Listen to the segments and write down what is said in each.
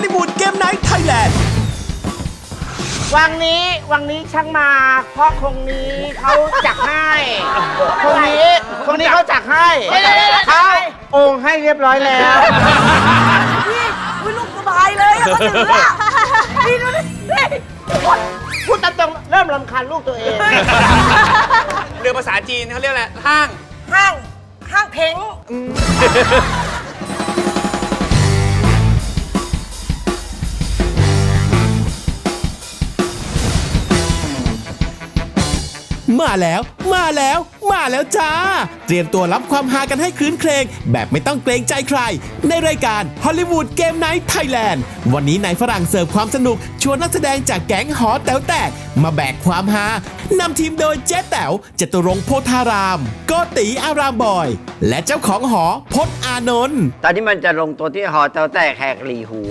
ลลีวูดเกมไนท์ไทยแลนด์ วังนี้วังนี้ช่างมา เพราะคงนี้เขาจักให้คงนี้คงนี้เขาจักให้เขาโองให้เรียบร้อยแล้ว พี่อุ้ยลูกสบายเลยอะเขาถืออะพี่ดูดินี่พูดตามตรงเริ่มรำคาญลูกตัวเอง เรือภาษาจีนเขาเรียกอะไรห้างห้างห้างเพ้ง มาแล้ว มาแล้ว มาแล้วจ้า เตรียมตัวรับความฮากันให้คลื้นเครงแบบไม่ต้องเกรงใจใคร ในรายการฮอลลีวูดเกมไนท์ไทยแลนด์วันนี้นายฝรั่งเสิร์ฟความสนุก ชวนนักแสดงจากแก๊งหอแต๋วแตก มาแบกความฮานำทีมโดยเจ๊แต๋วจตุรงค์โพธาราม โกติอารามบอย และเจ้าของหอพจน์อานนท์ตอนนี้มันจะลงตัวที่หอเตาแต่แขกหลีหู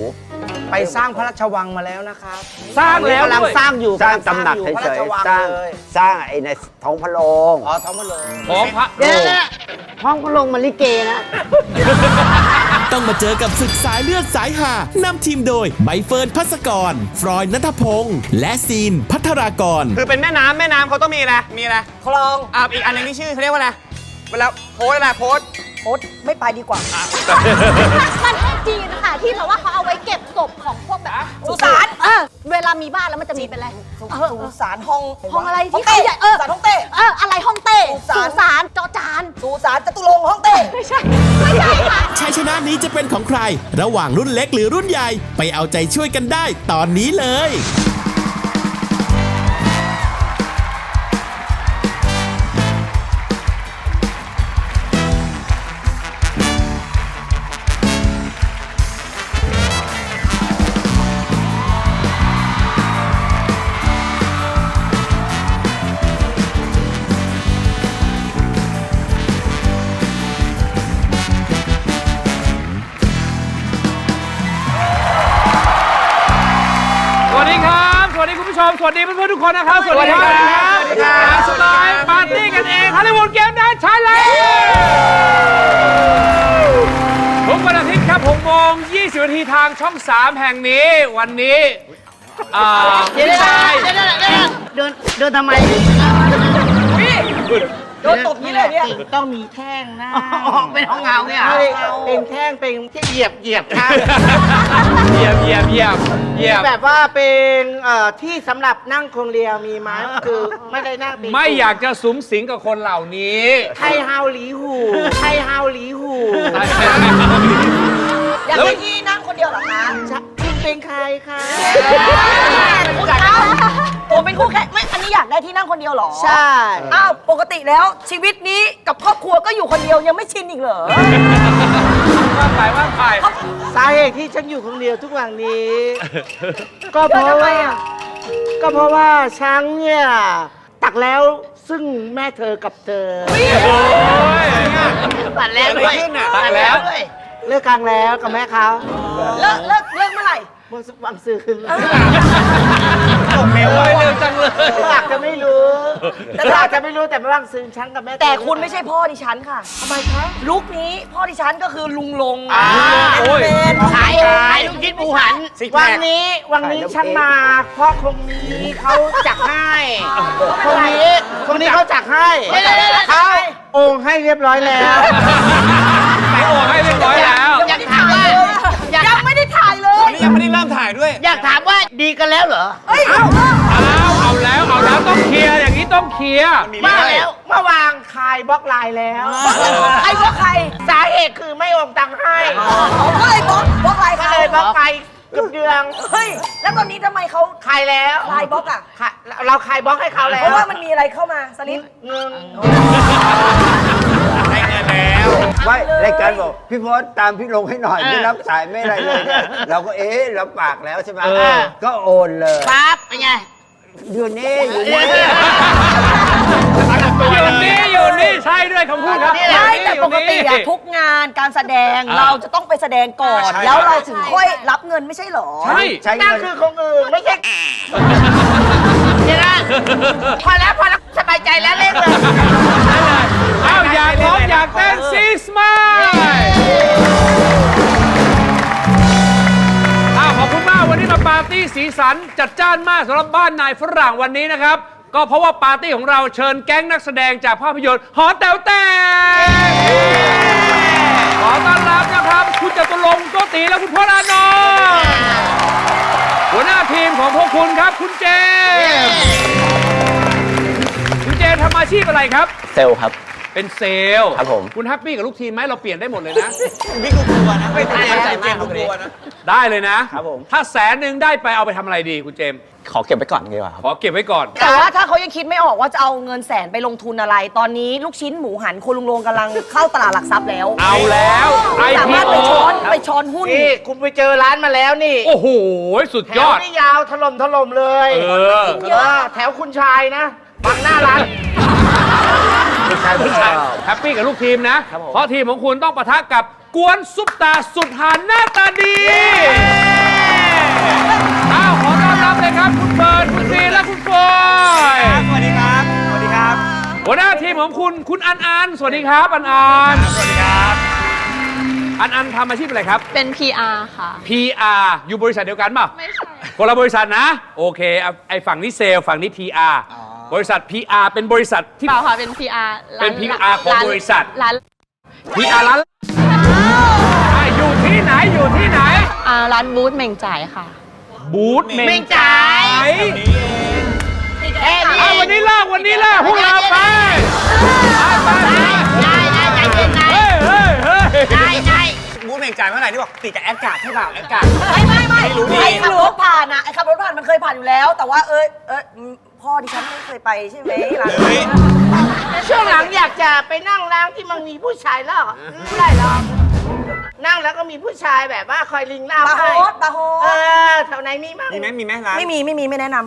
ไปสร้างพระราชวังมาแล้วนะครับสร้างแล้วกำลังด้วย สร้างอยู่สร้างกำลัตำหนักอยู่เฉพระรายชวังๆสร้างเลยสร้างไอ้ในท้องพระโรงอ๋อท้องพระโรงของพระเดี๋ยวนะท้องพระโรงมันลิเกนะ ต้องมาเจอกับศึกสายเลือดสายหานำทีมโดยใบเฟิร์นพัสกร ฟรอยนัทพงษ์และซีนพัทรากร คือเป็นแม่น้ำแม่น้ำเขาต้องมีอะไรมีอะไรคลองอ่าอีกอันหนึงนี่ชื่อเขาเรียกว่าอะไรเวลาโพสอะไรโพสโอ๊ตไม่ไปดีกว่าประเทศ จีนนะคะที่แบบว่าเขาเอาไว้เก็บศพของพวกแบบสุสานเออเวลามีบ้านแล้วมันจะมีเป็นอะไรเออสุสานห้องห้องอะไรที่ห้องเต้เขาใหญ่เออสุสานห้องเต้เอออะไรห้องเต้สุสานสุสานจอจานสุสานจตุรงค์ห้องเต้ไม่ใช่ไม่ใช่ค่ะชัยชนะนี้จะเป็นของใคร ระหว่างรุ่นเล็กหรือรุ่นใหญ่ไปเอาใจช่วยกันได้ตอนนี้เลย ครับสวัสดีคุณผู้ชม สวัสดีเพื่อนๆทุกคนนะครับ สวัสดีครับสวัสดีครับสบายปาร์ตี้กันเองฮอลลีวูดเกมไนท์ไทยแลนด์ทุกวันอาทิตย์ครับ6โมง20นาทีทางช่อง 3 แห่งนี้ วันนี้อ่าผู้ชายเดินเดินทำไมโดนตบนี้เลยเนี่ยต้องมีแท่งนะเป็นห้องเงาเนี่ยเป็นแท่งเป็นที่เหยียบเหยียบครับเยี่ยมเยี่ยมเยี่ยม เยี่ยม แบบว่าเป็นเอ่อที่สำหรับนั่งคนเดียวมีไหมคือไม่ได้นั่งเป็นไม่อยากจะสุมสิงกับคนเหล่านี้ไทยฮาวหลีหูไทยฮาวหลีหูอยากได้ที่นั่งคนเดียวเหรอคะคุณเป็นใครคะคุณคะผมเป็นคู่แข่งไม่ อันนี้อยากได้ที่นั่งคนเดียวเหรอใช่อ้าวปกติแล้วชีวิตนี้กับครอบครัวก็อยู่คนเดียวยังไม่ชินอีกเหรอ ว่าไปว่าไปสาเหตุที่ฉันอยู่คนเดียวทุกวันนี้ ก็เพราะทำไมว่าอะก็เพราะว่าช้างเนี่ยตักแล้วซึ่งแม่เธอกับเธอปัดแล้วด้วยขึ้นอะตักแล้วเลิกกลางแล้วกับแม่เขาเลิกเลิกเลิกเมื่อไหร่เมื่อวันซื้อ เร็วเร็วจังเลยอยากจะไม่รู้แต่อยากจะไม่รู้แต่ไม่ว่างซื้อฉันกับแม่เธอแต่คุณไม่ใช่พ่อดิฉันค่ะทำไมคะลุคนี้พ่อดิฉันก็คือลุงลงโอ้ย เป็นขายขายลูกชิ้นหมูหันซิกแพค วังนี้วังนี้ฉันมาเพราะคงนี้เขาจักให้คงนี้คงนี้เขาจักให้เขาโองให้เรียบร้อยแล้ว ยเลยนี่ยังไม่ได้เริ่มถ่ายด้วย อยากถามว่าดีกันแล้วเหรอเอ้ยเอาเอาแล้วเอาแล้วต้องเคลียร์อย่างนี้ต้องเคลียร์มาแล้วเมื่อวางคลายบล็อกไลน์แล้วใครบล็อกใครสาเหตุคือไม่โอนตังค์ให้ก็เลยบล็อกบล็อกไลน์ก็เขาเลยบล็อกไป เกือบเดือนเฮ้ย แล้วตอนนี้ทำไมเขาคลายแล้วไลน์บล็อกอะ ค่ะเราคลายบล็อกให้เขาแล้เพวราะว่ามันมีอะไรเข้ามาสลิปเงินได้เงินแล้วไม่รายการบอกพี่พศตามพี่ลงให้หน่อยไม่รับสายไม่อะไรเลยเนี่ยเราก็เอ๊ะรับปากแล้วใช่ไหมก็โอนเลยปั๊บเป็นไง อยู่นี่อยู่นี่ คำพูดครับไม่แต่ปกติอะทุกงานการแสดงเราจะต้องไปแสดงก่อนแล้วเราถึงค่อยรับเงินไม่ใช่เหรอ ใช่ ใช้นั่นเงินคือของอื่นไม่ใช่เดี๋ยวนะพอแล้วพอแล้วสบายใจแล้วเล่นเลยอ้าวอยากร้องอยากเต้นซีสมายอ้าวขอบร์ตี้สีสันจัดจ้านมากสำหรับบ้านนายฝรั่งวันนี้นะครับ ก็เพราะว่าปาร์ตี้ของเราเชิญแก๊งนักแสดงจากภาพยนตร์หอแต๋วแตกขอต้อนรับนะครับ คุณจตุรงค์โกติและคุณพลอานนท์หัวหน้าทีมของพวกคุณครับ คุณเจมส์คุณเจมส์ทำอาชีพอะไรครับ เซลล์ครับ เป็นเซลล์ครับผม คุณแฮปปี้กับลูกทีมไหมเราเปลี่ยนได้หมดเลยนะ พี่กูกลัวนะไม่ได้ใจเกมกูกลัวนะ ได้เลยนะครับผม ถ้าแสนหนึ่งได้ไปเอาไปทำอะไรดีคุณเจมส์ขอเก็บไว้ก่อนดีกว่าครับ ขอเก็บไว้ก่อน แต่ว่าถ้าเขายังคิดไม่ออกว่าจะเอาเงินแสนไปลงทุนอะไร ตอนนี้ลูกชิ้นหมูหันคุณลุงลงกำลังเข้าตลาดหลักทรัพย์แล้วเอาแล้ว สามารถ IPO ไปช้อนไปช้อนหุ้น นี่คุณไปเจอร้านมาแล้วนี่โอ้โห สุดแถยวอด นี่ยาวถล่มถล่มเลยเออ เออแถวคุณชายนะบังหน้าร้าน ไม่ใช่ไม่ใช่แฮปปี้กับลูกทีมนะครับผมเพราะทีมของคุณต้องปะทะกับกวนซุปตาสุดหานหน้าตาดีอ้าวขอต้อนรับเลยครับคุณเบิร์ดคุณซีและคุณฟอยสวัสดีครับ สวัสดีครับ หัวหน้าทีมของคุณคุณอันอัน สวัสดีครับ อันอัน สวัสดีครับ อันอันทำอาชีพอะไรครับ เป็น PR ค่ะ PR อยู่บริษัทเดียวกันเปล่าไม่ใช่ คนละบริษัทนะ โอเคเอาไอฝั่งนี้เซลล์ฝั่งนี้ PR บริษัท PR เป็นบริษัทที่ เปล่าค่ะเป็น PR ร้าเป็น PR ของบริษัท ร้าน PR ร้านอะอยู่ที่ไหนอยู่ที่ไหน อ่าร้านบูธเหม่งจ่ายค่ะ บูธเมเม่งงจ่ายแค่นี้อะวันนี้เลิกวันนี้เลิกพวกเราไปไปไปได้ได้ใจเย็นนะเฮ้ยเฮ้ยเฮ้ย ได้ได้บูธเม่งจ่ายเมื่อไหร่นี่บอกติดกับแอดการ์ดใช่เปล่าแอดการ์ด ไม่ไม่ไม่ไม่รู้ดีไอ้ขับรถผ่านอะไอ้ขับรถผ่านมันเคยผ่านอยู่แล้ว แต่ว่าเออเอออืม พ่อดิฉันไม่เคยไปใช่ไหมร้านเฮ้ยช่วงหลังอยากจะไปนั่งร้านที่มันมีผู้ชายแล้วไม่ได้หรอก นั่งแล้วก็มีผู้ชายแบบว่าคอยลิงเหล่าบาร์โฮให้สบาร์โฮเอสอแถวไหนมีมั้งมีไหมมีไหมร้านไม่มีไม่มีไม่แนะน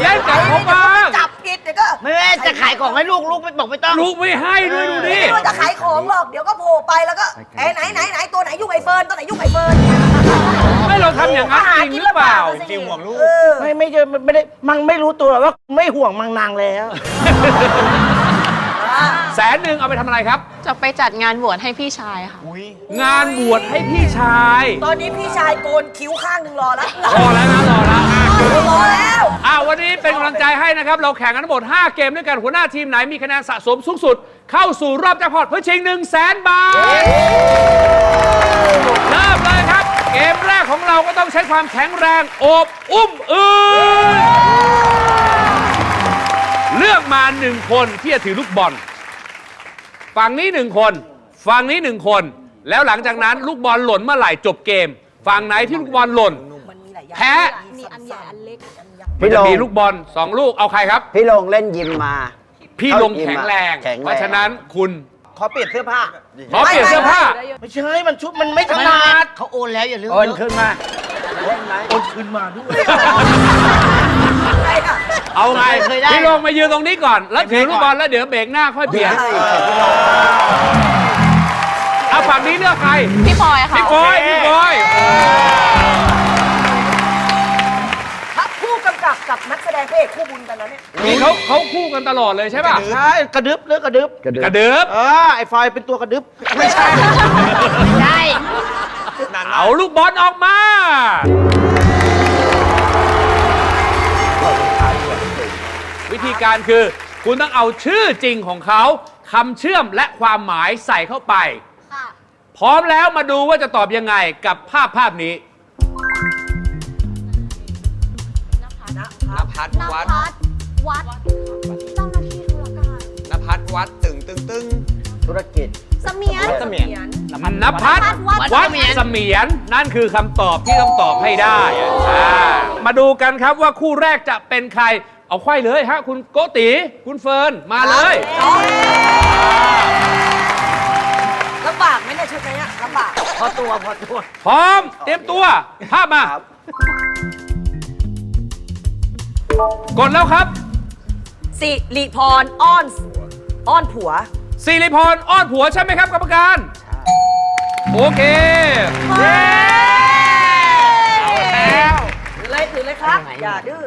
แย่งำจับเขาบ้างจับผิดเดี๋ยวก็ไม่แม่จะขายของให้ลูกลูกไม่บอกไม่ต้อง ลูกไม่ให้ด้วยดูดิ ไม่ว่าจะขายของหรอกเดี๋ยวก็โผล่ไปแล้วก็เอ้ยไหนไหนไหนตัวไหนยุ่งไอเฟิร์นตัวไหนยุ่งไอเฟิร์น ไม่เราทำอย่างนั้นจริงหรือเปล่า จริงห่วงลูกเออไม่ไม่ใช่ไม่ได้มังไม่รู้ตัวว่าไม่ห่วงมังนางแล้ว แสนหนึ่งเอาไปทำอะไรครับ จะไปจัดงานบวชให้พี่ชายค่ะ งานบวชให้พี่ชายตอนนี้พี่ชายโกนคิ้วข้างหนึ่งรอแล้วรอแล้วนะรอแล้วรอแล้ว อ่าวันนี้เป็นกำลังใจให้นะครับ เราแข่งกันทั้งหมด 5 เกมด้วยกันหัวหน้าทีมไหนมีคะแนนสะสมสูงสุด เข้าสู่รอบแจ็คพอตเพื่อชิง1 0 0 0 0แสนบาท เริ่มเลยครับ เกมแรกของเราก็ต้องใช้ความแข็งแรงโอบอุ้มอืน เลือกมาหนึ่งคนที่จะถือลูกบอล ฝั่งนี้หนึ่งคน ฝั่งนี้หนึ่งคน แล้วหลังจากนั้นลูกบอลหล่นเมื่อไหร่จบเกม ฝั่งไหนที่ลูกบอลหล่นมันมีหลายอย่างแพ้ มีอันใหญ่อันเล็กพี่ลจะงมีลูกบอลสองลูกเอาใครครับ พี่ลงเล่นยิมมา พี่ลงแข็งแรง แข็งแรง เพราะฉะนั้นคุณขอเปลี่ยนเสื้อผ้า ขอเปลี่ยนเสื้อผ้า ไม่ใช่ มันชุดมันไม่ถนัดเขาโอนแล้วอย่าลืมโอนขึ้นมาเล่นไหมโอนคืนมาด้วยใช่ค่ะ เอาไงเคยได้ พี่ลงมายืนตรงนี้ก่อน แล้วถือลูกบอลแล้วเดี๋ยวเบรกหน้าค่อยเปลี่ยนใช่เอาฝั่งนี้เลือกใคร พี่พลอยค่ะพี่บอย พี่บอย ถ้าผู้กำกับกับนักแสดงพระเอกคู่บุญกันแล้วเนี่ย นี่เขาเขาคู่กันตลอดเลยใช่ป่ะ ใช่กระดึบเลือกกระดึบกระเดืกอระเดิบเออไอ้ไฟเป็นตัวกระดึบไม่ใช่ไม่ใช่เอาลูกบอลออกมา วิธีการคือ คุณต้องเอาชื่อจริงของเขาคำเชื่อมและความหมายใส่เข้าไป ค่ะ พร้อมแล้วมาดูว่าจะตอบยังไงกับภาพภาพนี้ นภัสนวัดภัสวัด เจ้าหน้าที่ธุรการ นภัสวัดตึงตึงตึง ธุรกิจ เสมียน เสมียน นภัสวัดวัดเสมียน นั่นคือคำตอบที่ต้องตอบให้ได้อะอ่ามาดูกันครับว่าคู่แรกจะเป็นใคร เอาไขว้เลยฮะ คุณโกติคุณเฟิร์น มาเลย ลำบากไหมเนี่ยชุดนี้ลำบาก พอตัวพอตัว พร้อม เตรียมตัว ภาพมา กดแล้วครับ สิริพรอ้อน อ้อนผัว สิริพรอ้อนผัวใช่ไหมครับกรรมการ โอเคเอาแล้วถือ เลยถือเลยครับ อย่าดื้อ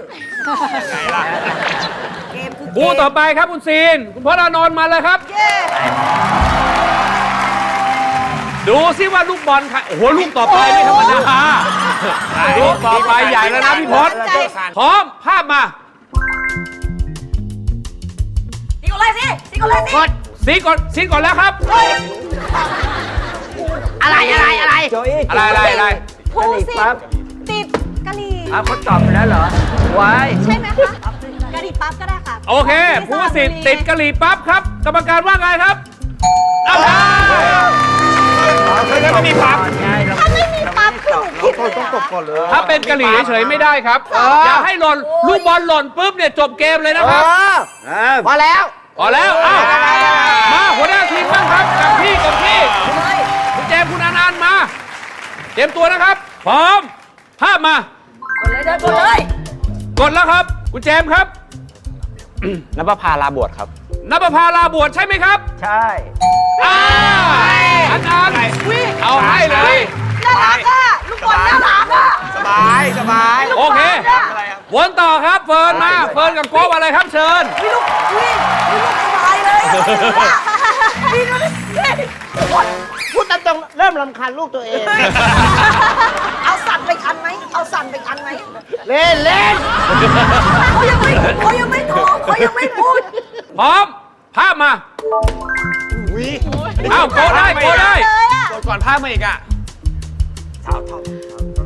เกมคือเกคู่มต่อไปครับคุณซีน คุณพจน์อานนท์มาเลยครับ เย้ ดูซิว่าลูกบอลใครโอ้โหลูกต่อไปไม่ธรรมดารูปต่อไปใหญ่แล้วนะพี่พศพร้อมภาพมา สิกดเลยสิสิกดเลยสิกดสีก่อนสีก่อนแล้วครับ อะไรอะไรอะไร โจอี้อะไรอะไรอะไร ภูสิทธิ์ติดกะหรี่ อ้าวเขาตอบไปแล้วเหรอวายใช่ไหมคะกะหรี่ปั๊บก็ได้ค่ะโอเค ผู้สิทธิ์ติดกะหรี่ปั๊บครับ กรรมการว่าไงครับเอาได้ไม่ได้มีปั๊บถ้าไม่มีปั๊บคือหนูผิดเลยอะ ถ้าเป็นกะหรี่เฉยๆไม่ได้ครับ อย่าให้หล่นลูกบอลหล่นปุ๊บเนี่ยจบเกมเลยนะเอครับอพอแล้ว พอแล้วเอ้ามาหัวหน้าทีมบ้างครับกับพี่กับพี่คุณเจมส์คุณอนันต์มา เตรียมตัวนะครับ พร้อมภาพมา กดเลยเดินกดเลยกดแล้วครับ คุณเจมส์ครับนภพาลาบวชครับ นภพาลาบวชใช่ไหมครับ ใช่อ่าอันอันเอาให้เลย น่ารักอะลูกบอลน่ารักอะสบายสบายโอเควนต่อครับเฟิร์นมาเฟิร์นกับโก้อะไรครับเชิญ มีลูกอุ้ยมีลูกสบายเลยอะมีลูกนี่ลูกบอลพูด ตามตรงเริ่มรำคาญลูกตัวเอง เอาสั่นไปอันไหม เอาสั่นไปอันไหมเล่นเล่นเขายังไม่เขายังไม่ท้องเขายังไม่พูดพร้อมภาพมาอ้าวโก้ได้โก้ได้กดก่อนภาพมาอีกอะ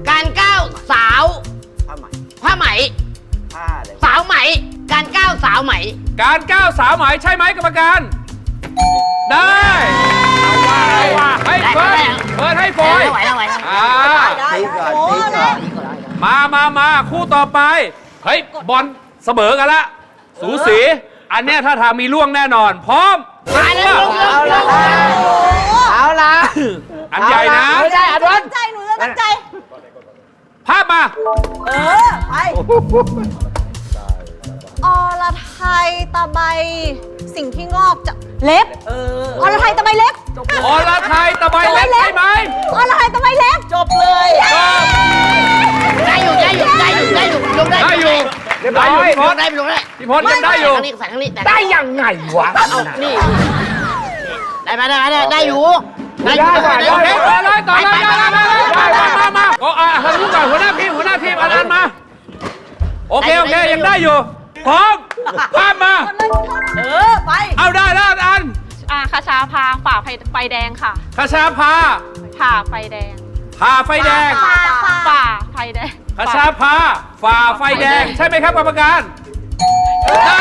การก้าวสาวผ้าไหมผ้าไหมผ้าอะไรสาวไหม การก้าวสาวไหม การก้าวสาวหมายใช่ไหมกรรมการ ได้ ให้เฟิร์นเฟิร์นให้ฟอยไหวแล้วไหวแล้วอ่า ได้ตีก่อนตีก่อนมามามาคู่ต่อไป เฮ้ย บอลเสมอกันละ สูสี อันเนี้ยถ้าทางมีล่วงแน่นอน พร้อมมาแล้วลูกเอาละเอาละอันใหญ่นะ ไม่ได้อันวัตั้นงใจหนูจะตั้งใจ ภาพมา เออ ไปอรไทยตะไบ สิ่งที่งอกจะเล็บเอออรไทยตะไบเล็บอรไทยตะไบเล็กใช่ไหมอรไทยตะไบเล็บจบเลยจบได้อยู่ได้อยู่ได้อยู่ได้อยู่ลงได้ได้อยู่เรียบร้อยได้อยู่ลงได้ลงได้พี่พศยังได้อยู่ทางนี้ใส่ทางนี้ได้ยังไงวะเอานี่ได้ไหมได้ไหมได้ได้อยู่ได้อยู่โอเคต่อเลยต่อเลยได้ได้ได้ได้มามามาโอ้อะทางนู้นก่อนหัวหน้าทีมหัวหน้าทีมอันนั้นมาโอเคโอเคยังได้อยู่ พร้อมภาพมา เออ ไป เอาได้แล้วอันอ่าคาชาพาฝ่าไฟไฟแดงค่ะคาชาพาผ่าไฟแดงผ่าไฟแดงฝ่าฝ่า ฝ่าไฟแดงคาชาพาฝ่าไฟแดง ใช่ไหมครับกรรมการได้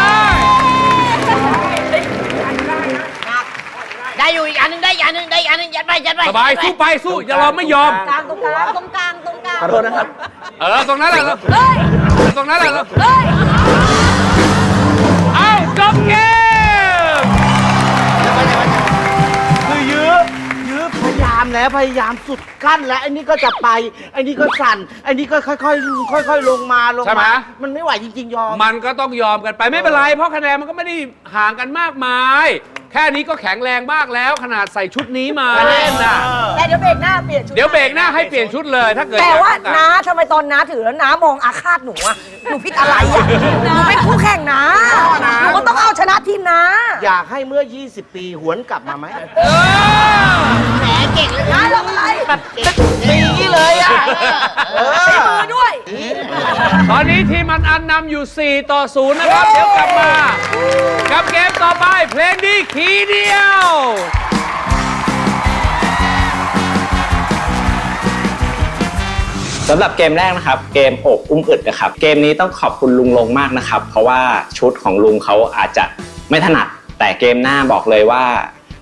ได้อยู่อีกอันหนึงได้อีกอันหนึงได้อีกอันหนึงยัดไปยัดไปสบายสู้ไปสู้อย่าเราไม่ยอม กลางตรงกลางตรงกลางตรงกลาง ขอโทษนะครับ เออตรงนั้นแหละเราตรงนั้นแหละเราเฮ้ยายามแล้วพยายามสุดกั้นแล้วไอ้นี่ก็จะไปไอ้นี่ก็สั่นไอ้นี่ก็ค่อยๆ ค่อย ๆ ลงมาลงใช่ไหม มา มันไม่ไหวจริงๆยอม มันก็ต้องยอมกันไปไม่เป็นไร เพราะคะแนนมันก็ไม่ได้ห่างกันมากมาย แค่นี้ก็แข็งแรงมากแล้ว ขนาดใส่ชุดนี้มาเล่นน่ะ แต่เดี๋ยวเบรกหน้าเปลี่ยนชุดเดี๋ยวเบรกหน้าให้เปลี่ยนชุดเลย ถ้าเกิดแต่อยกว่าต้องการน้าทำไมตอนน้าถือแล้วน้ามองอาฆาตหนูอะหนูผิดอะไรอะหนูเป็นคู่แข่งนะหนูก็ต้องเอาชนะทีมนะอยากให้เมื่อ 20 ปีหวนกลับมาไหมเออแหมเก่งเลยน้านะทำอะไรดีเลยอะ เออ ตอนนี้ทีมอันอันนำอยู่ 4 ต่อ 0 นะครับ เดี๋ยวกลับมา กับเกมต่อไปเพลงดีขีเดียว สำหรับเกมแรกนะครับ เกมโอบอุ้มอึดนะครับ เกมนี้ต้องขอบคุณลุงลงมากนะครับ เพราะว่าชุดของลุงเขาอาจจะไม่ถนัด แต่เกมหน้าบอกเลยว่า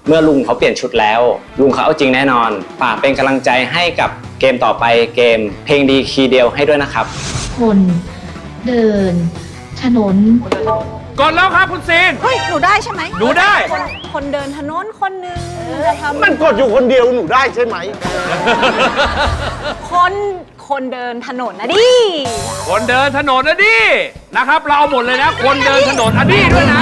เมื่อลุงเขาเปลี่ยนชุดแล้ว ลุงเขาเอาจริงแน่นอนฝากเป็นกำลังใจให้กับ เกมต่อไปเกมเพลงดีคีย์เดียวให้ด้วยนะครับ คนเดิน ถนนก่อนแล้วครับคุณซีน เฮ้ย หนูได้ใช่ไหมหนูได้ คนคนเดินถนนคนหนึ่งจะทำมันกดอยู่คนเดียวหนูได้ใช่ไหมคนคนเดินถนนนะดิคนเดินถนนนะดินะครับ เราเอาหมดเลยนะ คนเดินถนนอันนี้ด้วยนะ